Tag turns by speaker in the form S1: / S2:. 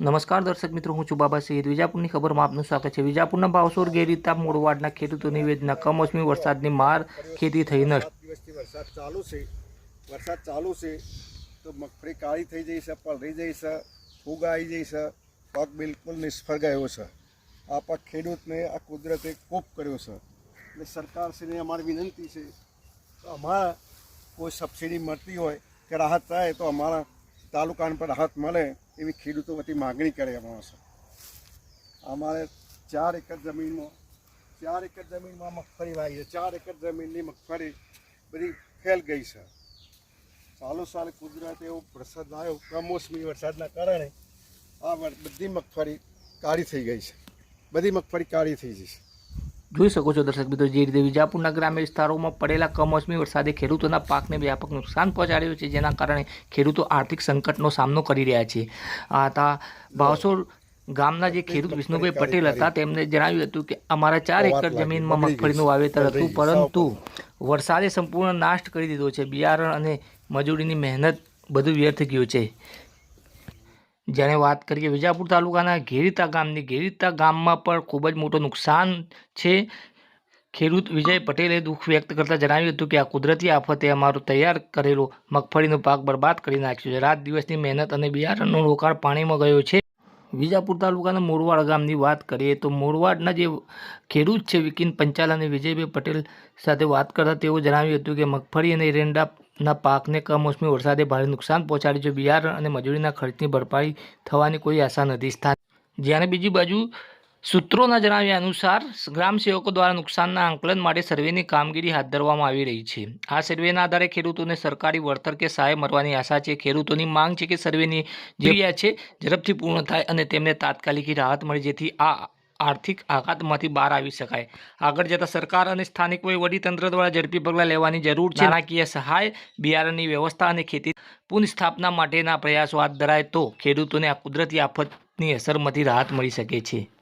S1: નમસ્કાર દર્શક મિત્રો, હું છું બાબા સૈયદ. વિજાપુરની ખબરમાં આપનું સ્વાગત છે. વિજાપુરના ભાવસોર ગેરરીતા મોડવાડના ખેડૂતોની વેદના કમોસમી વરસાદની માર ખેતી થઈ નષ્ટ.
S2: દિવસથી વરસાદ ચાલુ છે. વરસાદ ચાલુ છે તો મગફળી કાળી થઈ જઈ છે રહી જઈ છે ફૂગ આવી જઈ છે. બિલકુલ નિષ્ફળ ગયો છે. આ પાક ખેડૂતને આ કુદરતે કોપ કર્યો છે. એટલે સરકારશ્રીને અમારી વિનંતી છે અમારા કોઈ સબસિડી મળતી હોય કે રાહત થાય તો અમારા તાલુકાને પર રાહત મળે. એવી ખેડૂતો વતી માગણી કરવામાં આવશે અમારે ચાર એકર જમીનમાં, ચાર એકર જમીનમાં મગફળી વાવી છે. ચાર એકર જમીનની મગફળી બધી ફેલ ગઈ છે. સાલો સાલ કુદરત એવો વરસાદ આવ્યો, કમોસમી વરસાદના કારણે આ બધી મગફળી કાળી થઈ ગઈ છે. બધી મગફળી કાળી થઈ ગઈ છે.
S1: જોઈ શકો છો દર્શક મિત્રો જે રીતે વિજાપુરના ગ્રામ્ય વિસ્તારોમાં પડેલા કમોસમી વરસાદે ખેડૂતોના પાકને વ્યાપક નુકસાન પહોંચાડ્યું છે જેના કારણે ખેડૂતો આર્થિક સંકટનો સામનો કરી રહ્યા છે. આ હતા ભાવસોર ગામના જે ખેડૂત વિષ્ણુભાઈ પટેલ હતા તેમણે જણાવ્યું હતું કે અમારા ચાર એકર જમીનમાં મગફળીનું વાવેતર હતું પરંતુ વરસાદે સંપૂર્ણ નાશ કરી દીધો છે. બિયારણ અને મજૂરીની મહેનત બધું વ્યર્થ ગયું છે. જ્યારે વાત કરીએ વિજાપુર તાલુકાના ઘેરીતા ગામની, ઘેરીતા ગામમાં પણ ખૂબ જ મોટું નુકસાન છે. ખેડૂત વિજય પટેલે દુઃખ વ્યક્ત કરતાં જણાવ્યું હતું કે આ કુદરતી આફતે અમારો તૈયાર કરેલો મગફળીનો પાક બરબાદ કરી નાખ્યો છે. રાત દિવસની મહેનત અને બિયારણનો રોકાણ પાણીમાં ગયો છે. વિજાપુર તાલુકાના મોરવાડ ગામની વાત કરીએ તો મોરવાડના જે ખેડૂત છે વિકિન પંચાલ અને વિજયભાઈ પટેલ સાથે વાત કરતાં તેઓ જણાવ્યું હતું કે મગફળી અને એરંડાના પાકને કમોસમી વરસાદે ભારે નુકસાન પહોંચાડ્યું છે. બિયારણ અને મજૂરીના ખર્ચની ભરપાઈ થવાની કોઈ આશા નથી. સ્થાન જ્યારે બીજી બાજુ સૂત્રોના જણાવ્યા અનુસાર, ગ્રામ સેવકો દ્વારા નુકસાનના આંકલન માટે સર્વેની કામગીરી હાથ ધરવામાં આવી રહી છે. આ સર્વેના આધારે ખેડૂતોને સરકારી વળતર કે સહાય મળવાની આશા છે. ખેડૂતોની માંગ છે કે સર્વેની જરૂરિયાત છે, ઝડપથી પૂર્ણ થાય અને તેમને તાત્કાલિક રાહત મળે, જેથી આ આર્થિક આઘાતમાંથી બહાર આવી શકાય. આગળ જતાં સરકાર અને સ્થાનિક વહીવટીતંત્ર દ્વારા ઝડપી પગલાં લેવાની જરૂર છે. નાણાકીય સહાય, બિયારણની વ્યવસ્થા અને ખેતી પુનઃસ્થાપના માટેના પ્રયાસો હાથ ધરાય તો ખેડૂતોને આ કુદરતી આફતની અસરમાંથી રાહત મળી શકે છે.